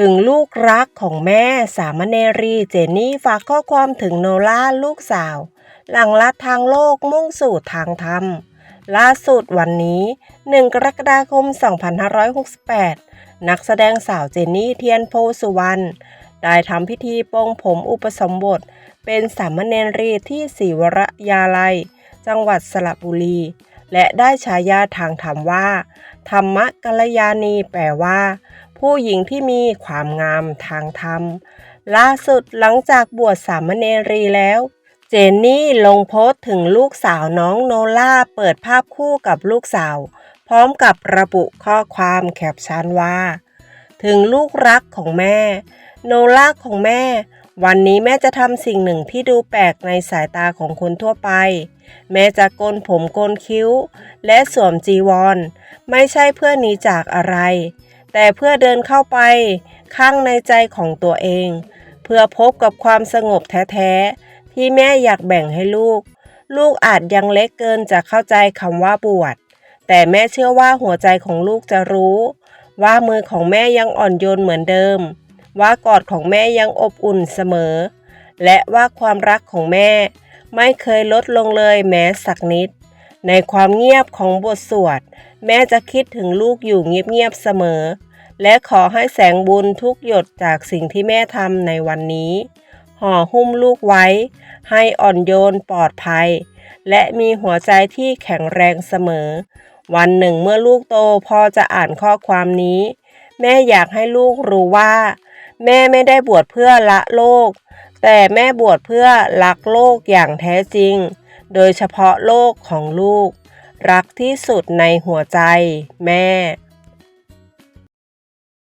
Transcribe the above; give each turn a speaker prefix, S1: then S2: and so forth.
S1: ถึงลูกรักของแม่สามเณรีเจนนี่ฝากข้อความถึงโนล่าลูกสาว หลังลัดทางโลกมุ่งสู่ทางธรรม ล่าสุดวันนี้ 1 กรกฎาคม 2568 นักแสดงสาวเจนนี่เทียนโพสุวรรณได้ทำพิธีปลงผมอุปสมบท เป็นสามเณรีที่ศรีวรยาลัย จังหวัดสระบุรี และได้ฉายาทางธรรมว่า ธรรมกัลยาณีแปลว่า ผู้หญิงที่มีความงามทางธรรม ล่าสุดหลังจากบวชสามเณรีแล้ว เจนนี่ลงโพสต์ถึงลูกสาวน้องโนล่าเปิดภาพคู่กับลูกสาว พร้อมกับระบุข้อความแคปชั่นว่า ถึงลูกรักของแม่ โนล่าของแม่ วันนี้แม่จะทำสิ่งหนึ่งที่ดูแปลกในสายตาของคนทั่วไป แม่จะโกนผมโกนคิ้ว และสวมจีวร ไม่ใช่เพื่อหนีจากอะไร แต่เพื่อเดินเข้าไปข้างในใจของตัวเอง เพื่อพบกับความสงบแท้ๆ ที่แม่อยากแบ่งให้ลูก ลูกอาจยังเล็กเกินจะเข้าใจคำว่าบวชแต่แม่เชื่อว่าหัวใจของลูกจะรู้ ว่ามือของแม่ยังอ่อนโยนเหมือนเดิม ว่ากอดของแม่ยังอบอุ่นเสมอ และว่าความรักของแม่ ไม่เคยลดลงเลยแม้สักนิด ในความเงียบของบทสวด แม่จะคิดถึงลูกอยู่เงียบๆเสมอ และขอให้แสงบุญทุกหยดจากสิ่งที่แม่ทำในวันนี้ ห่อหุ้มลูกไว้ ให้อ่อนโยนปลอดภัย และมีหัวใจที่แข็งแรงเสมอ วันหนึ่งเมื่อลูกโตพอจะอ่านข้อความนี้ แม่อยากให้ลูกรู้ว่า แม่ไม่ได้บวชเพื่อละโลก แต่แม่บวชเพื่อรักโลกอย่างแท้จริง โดยเฉพาะโลกของลูก รักที่สุดในหัวใจ แม่